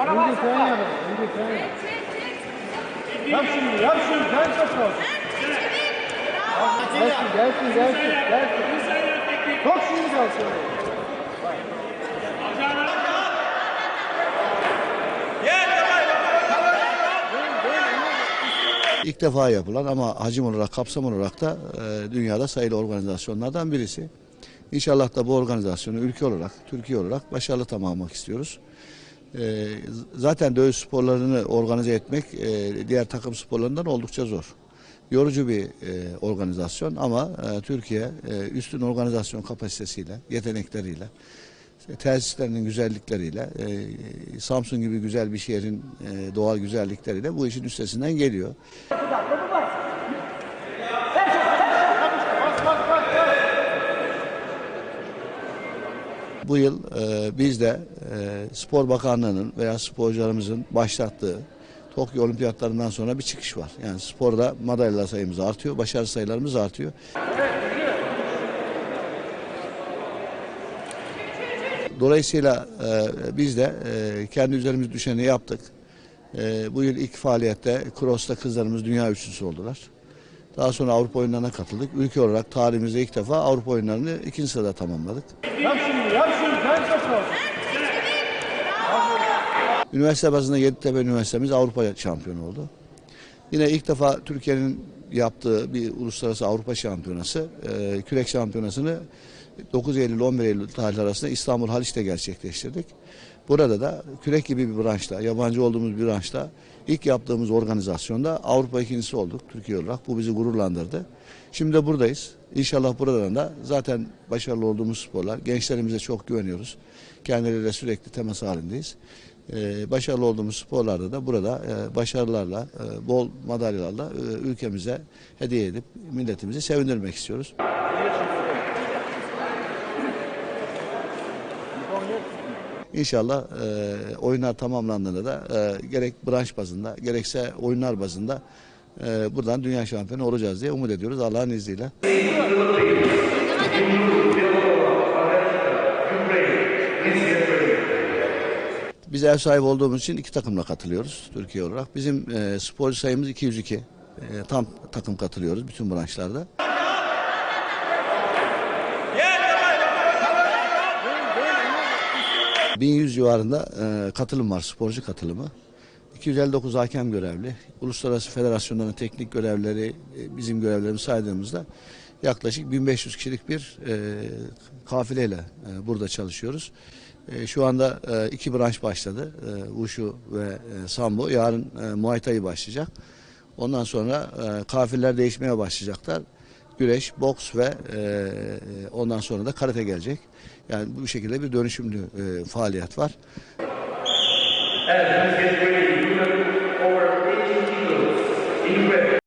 ona bak. Önce sen yap. Önce sen yap. Yap şimdi, yap şimdi. Gel topu. Gelsin, gelsin, gelsin, gelsin. Çok şimdi gelsin. İlk defa yapılan ama hacim olarak, kapsam olarak da e, dünyada sayılı organizasyonlardan birisi. İnşallah da bu organizasyonu ülke olarak, Türkiye olarak başarılı tamamlamak istiyoruz. E, z- zaten dövüş sporlarını organize etmek e, diğer takım sporlarından oldukça zor. Yorucu bir e, organizasyon ama e, Türkiye üstün organizasyon kapasitesiyle, yetenekleriyle, tesislerinin güzellikleriyle, e, Samsun gibi güzel bir şehrin doğal güzellikleriyle bu işin üstesinden geliyor. Bu yıl e, biz de e, Spor Bakanlığı'nın veya sporcularımızın başlattığı Tokyo Olimpiyatlarından sonra bir çıkış var. Yani sporda madalyalar sayımız artıyor, başarı sayılarımız artıyor. Dolayısıyla e, biz de e, kendi üzerimiz düşeni yaptık. E, bu yıl ilk faaliyette Cross'ta kızlarımız dünya üçüncüsü oldular. Daha sonra Avrupa oyunlarına katıldık. Ülke olarak tarihimizde ilk defa Avrupa oyunlarını ikinci sırada tamamladık. Yap şimdi, yap şimdi. Bakalım. Üniversite bazında Yeditepe Üniversitemiz Avrupa şampiyonu oldu. Yine ilk defa Türkiye'nin yaptığı bir uluslararası Avrupa şampiyonası, e, kürek şampiyonasını 9 Eylül 11 Eylül tarihleri arasında İstanbul Haliç'te gerçekleştirdik. Burada da kürek gibi bir branşta, yabancı olduğumuz bir branşta ilk yaptığımız organizasyonda Avrupa ikincisi olduk Türkiye olarak. Bu bizi gururlandırdı. Şimdi de buradayız. İnşallah buradan da zaten başarılı olduğumuz sporlar. Gençlerimize çok güveniyoruz. Kendileriyle sürekli temas halindeyiz. Ee, başarılı olduğumuz sporlarda da burada e, başarılarla, e, bol madalyalarla e, ülkemize hediye edip milletimizi sevindirmek istiyoruz. İnşallah e, oyunlar tamamlandığında da e, gerek branş bazında gerekse oyunlar bazında e, buradan dünya şampiyonu olacağız diye umut ediyoruz Allah'ın izniyle. Biz ev sahibi olduğumuz için iki takımla katılıyoruz Türkiye olarak. Bizim e, sporcu sayımız 202. E, tam takım katılıyoruz bütün branşlarda. ...1100 civarında e, katılım var, sporcu katılımı. 259 hakem görevli, uluslararası federasyonların teknik görevleri, e, bizim görevlerimizi saydığımızda... ...yaklaşık 1500 kişilik bir e, kafileyle e, burada çalışıyoruz. Şu anda iki branş başladı, e, Wushu ve Sambo. Yarın e, Muay Thai başlayacak. Ondan sonra e, kafiller değişmeye başlayacaklar. Güreş, boks ve e, ondan sonra da karate gelecek. Yani bu şekilde bir dönüşümlü e, faaliyet var. Ready,